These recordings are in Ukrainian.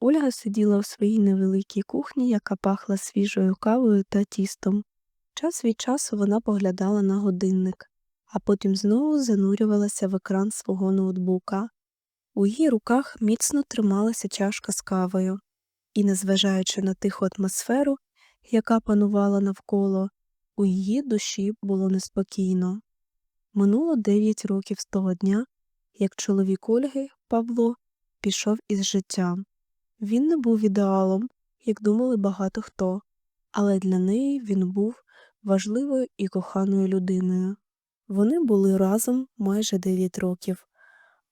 Ольга сиділа в своїй невеликій кухні, яка пахла свіжою кавою та тістом. Час від часу вона поглядала на годинник, а потім знову занурювалася в екран свого ноутбука. У її руках міцно трималася чашка з кавою, і, незважаючи на тиху атмосферу, яка панувала навколо, у її душі було неспокійно. Минуло дев'ять років з того дня, як чоловік Ольги, Павло, пішов із життя. Він не був ідеалом, як думали багато хто, але для неї він був важливою і коханою людиною. Вони були разом майже дев'ять років,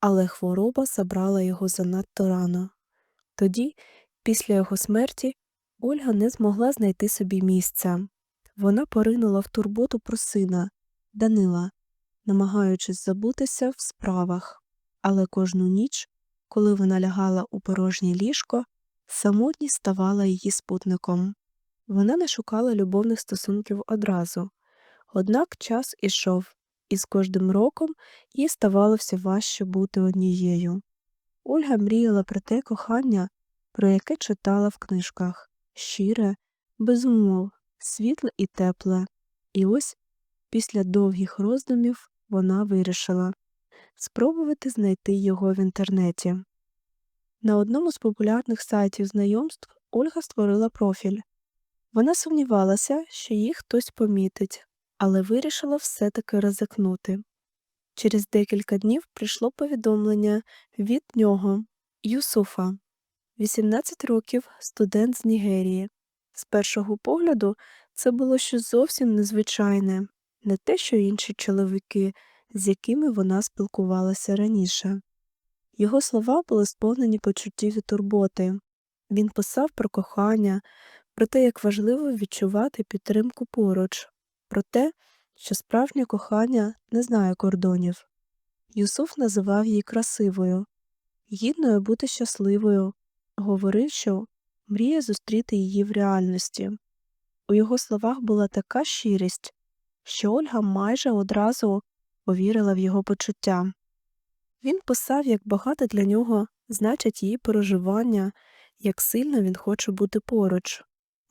але хвороба забрала його занадто рано. Тоді, після його смерті, Ольга не змогла знайти собі місця. Вона поринула в турботу про сина, Данила, намагаючись забутися в справах, але кожну ніч, коли вона лягала у порожнє ліжко, самотність ставала її спутником. Вона не шукала любовних стосунків одразу, однак час ішов, і з кожним роком їй ставало все важче бути однією. Ольга мріяла про те кохання, про яке читала в книжках щире, без умов, світле і тепле. І ось після довгих роздумів вона вирішила спробувати знайти його в інтернеті. На одному з популярних сайтів знайомств Ольга створила профіль. Вона сумнівалася, що їх хтось помітить, але вирішила все-таки ризикнути. Через декілька днів прийшло повідомлення від нього Юсуфа, 18 років, студент з Нігерії. З першого погляду це було щось зовсім незвичайне, не те, що інші чоловіки, з якими вона спілкувалася раніше. Його слова були сповнені почуттів і турботи. Він писав про кохання, про те, як важливо відчувати підтримку поруч, про те, що справжнє кохання не знає кордонів. Юсуф називав її красивою, гідною бути щасливою, говорив, що мріє зустріти її в реальності. У його словах була така щирість, що Ольга майже одразу повірила в його почуття. Він писав, як багато для нього значить її переживання, як сильно він хоче бути поруч.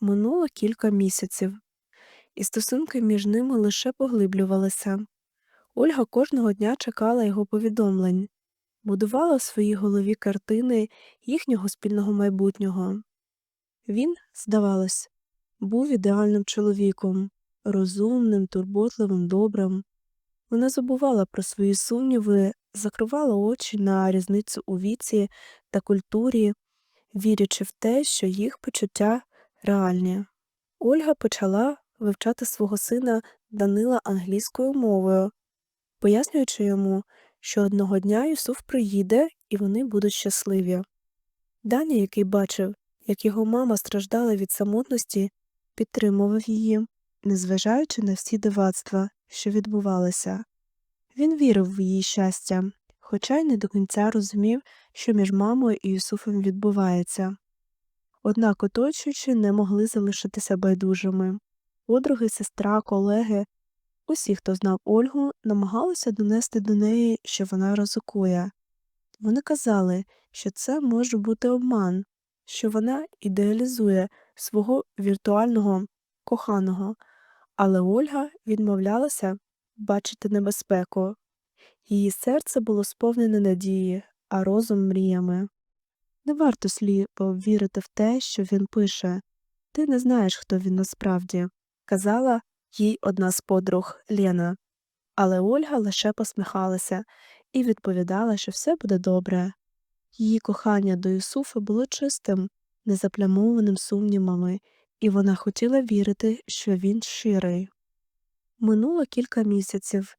Минуло кілька місяців, і стосунки між ними лише поглиблювалися. Ольга кожного дня чекала його повідомлень, будувала в своїй голові картини їхнього спільного майбутнього. Він, здавалось, був ідеальним чоловіком, розумним, турботливим, добрим. Вона забувала про свої сумніви, закривала очі на різницю у віці та культурі, вірячи в те, що їх почуття реальні. Ольга почала вивчати свого сина Данила англійською мовою, пояснюючи йому, що одного дня Юсуф приїде і вони будуть щасливі. Даня, який бачив, як його мама страждала від самотності, підтримував її, незважаючи на всі дивацтва, що відбувалися. Він вірив в її щастя, хоча й не до кінця розумів, що між мамою і Юсуфом відбувається. Однак оточуючі не могли залишитися байдужими. Подруги, сестра, колеги, усі, хто знав Ольгу, намагалися донести до неї, що вона ризикує. Вони казали, що це може бути обман, що вона ідеалізує свого віртуального коханого, але Ольга відмовлялася бачити небезпеку. Її серце було сповнене надії, а розум мріями. Не варто сліпо вірити в те, що він пише ти не знаєш, хто він насправді, казала їй одна з подруг Лена. Але Ольга лише посміхалася і відповідала, що все буде добре. Її кохання до Юсуфа було чистим, незаплямованим сумнівами, і вона хотіла вірити, що він щирий. Минуло кілька місяців,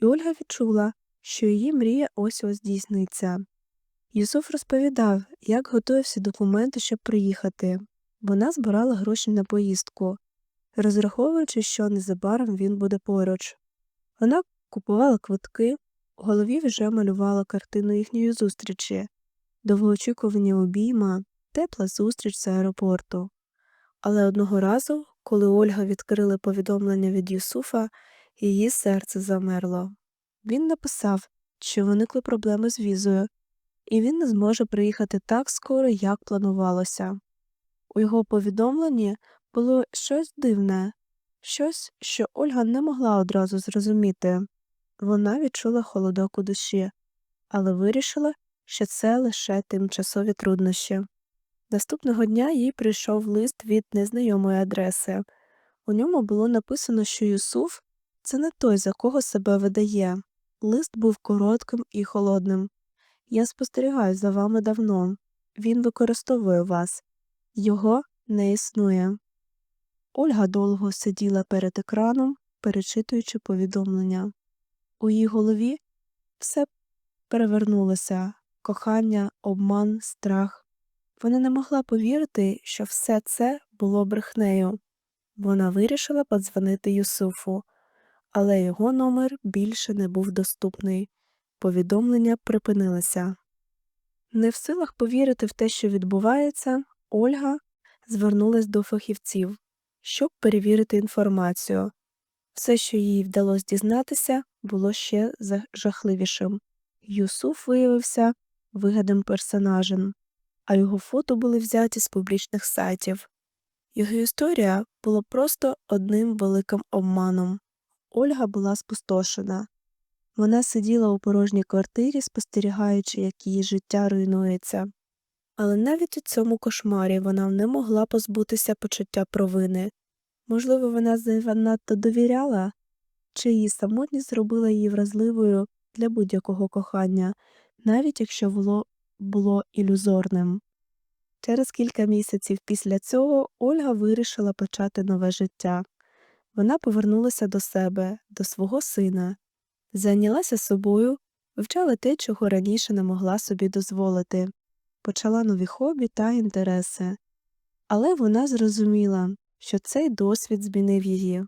і Ольга відчула, що її мрія ось ось здійсниться. Юсуф розповідав, як готує всі документи, щоб приїхати. Вона збирала гроші на поїздку, розраховуючи, що незабаром він буде поруч. Вона купувала квитки, у голові вже малювала картину їхньої зустрічі, довгоочікувані обійма, тепла зустріч з аеропорту. Але одного разу, коли Ольга відкрила повідомлення від Юсуфа, її серце замерло. Він написав, що виникли проблеми з візою, і він не зможе приїхати так скоро, як планувалося. У його повідомленні було щось дивне, щось, що Ольга не могла одразу зрозуміти. Вона відчула холодок у душі, але вирішила, що це лише тимчасові труднощі. Наступного дня їй прийшов лист від незнайомої адреси. У ньому було написано, що Юсуф це не той, за кого себе видає. Лист був коротким і холодним. Я спостерігаю за вами давно. Він використовує вас. Його не існує. Ольга довго сиділа перед екраном, перечитуючи повідомлення. У її голові все перевернулося кохання, обман, страх. Вона не могла повірити, що все це було брехнею. Вона вирішила подзвонити Юсуфу, але його номер більше не був доступний. Повідомлення припинилися. Не в силах повірити в те, що відбувається, Ольга звернулась до фахівців, щоб перевірити інформацію. Все, що їй вдалося дізнатися, було ще жахливішим. Юсуф виявився вигадним персонажем, а його фото були взяті з публічних сайтів. Його історія була просто одним великим обманом. Ольга була спустошена. Вона сиділа у порожній квартирі, спостерігаючи, як її життя руйнується. Але навіть у цьому кошмарі вона не могла позбутися почуття провини. Можливо, вона занадто довіряла, чи її самотність зробила її вразливою для будь-якого кохання, навіть якщо воно було ілюзорним. Через кілька місяців після цього Ольга вирішила почати нове життя. Вона повернулася до себе, до свого сина, зайнялася собою, вивчала те, чого раніше не могла собі дозволити, почала нові хобі та інтереси. Але вона зрозуміла, що цей досвід змінив її.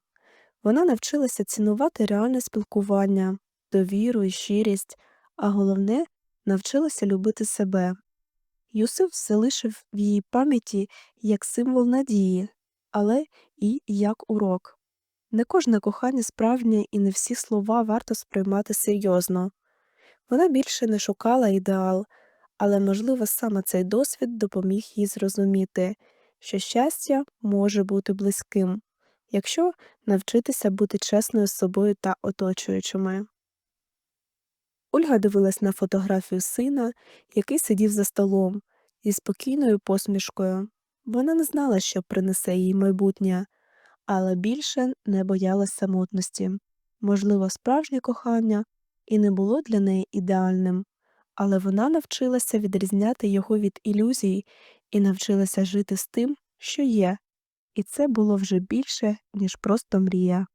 Вона навчилася цінувати реальне спілкування, довіру і щирість, а головне навчилася любити себе. Юсиф залишив в її пам'яті як символ надії, але і як урок. Не кожне кохання справжнє і не всі слова варто сприймати серйозно. Вона більше не шукала ідеал, але, можливо, саме цей досвід допоміг їй зрозуміти, що щастя може бути близьким, якщо навчитися бути чесною з собою та оточуючими. Ольга дивилась на фотографію сина, який сидів за столом, зі спокійною посмішкою. Вона не знала, що принесе їй майбутнє, але більше не боялась самотності. Можливо, справжнє кохання і не було для неї ідеальним, але вона навчилася відрізняти його від ілюзій і навчилася жити з тим, що є, і це було вже більше, ніж просто мрія.